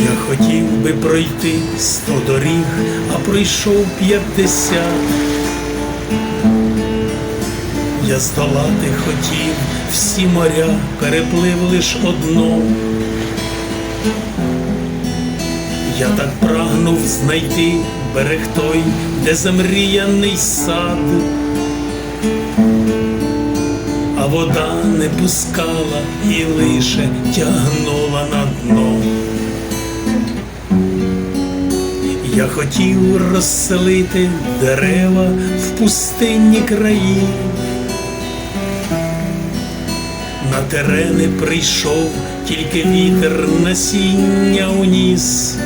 Я хотів би пройти сто доріг, а пройшов п'ятдесят. Я здолати хотів всі моря, переплив лиш одно. Я так прагнув знайти берег той, де замріяний сад вода не пускала і лише тягнула на дно. Я хотів розселити дерева в пустинні краї. На терени прийшов тільки вітер насіння уніс.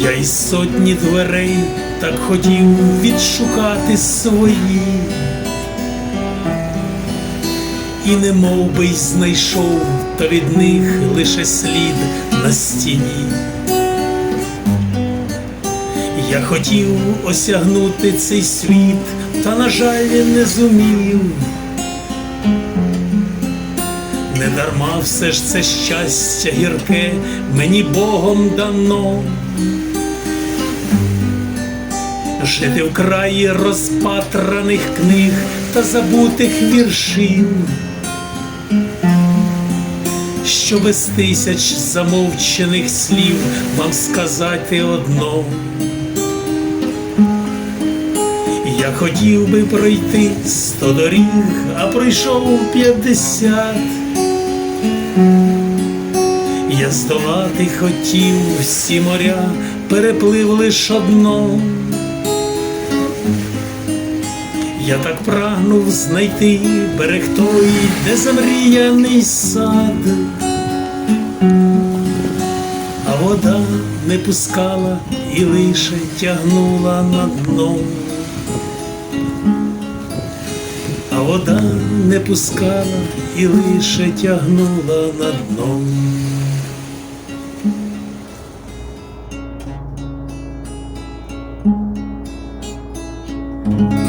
Я із сотні дверей так хотів відшукати свої, і не мов би й знайшов, та від них лише слід на стіні. Я хотів осягнути цей світ, та, на жаль, не зумів. Не дарма все ж це щастя гірке мені Богом дано. Жити в краї розпатраних книг та забутих віршів, що без тисяч замовчених слів вам сказати одно. Я хотів би пройти сто доріг, а пройшов п'ятдесят. Я здолати хотів всі моря, переплив лиш одно. Я так прагнув знайти берег той, де замріяний сад, а вода не пускала і лише тягнула на дно. А вода не пускала і лише тягнула на дно. Thank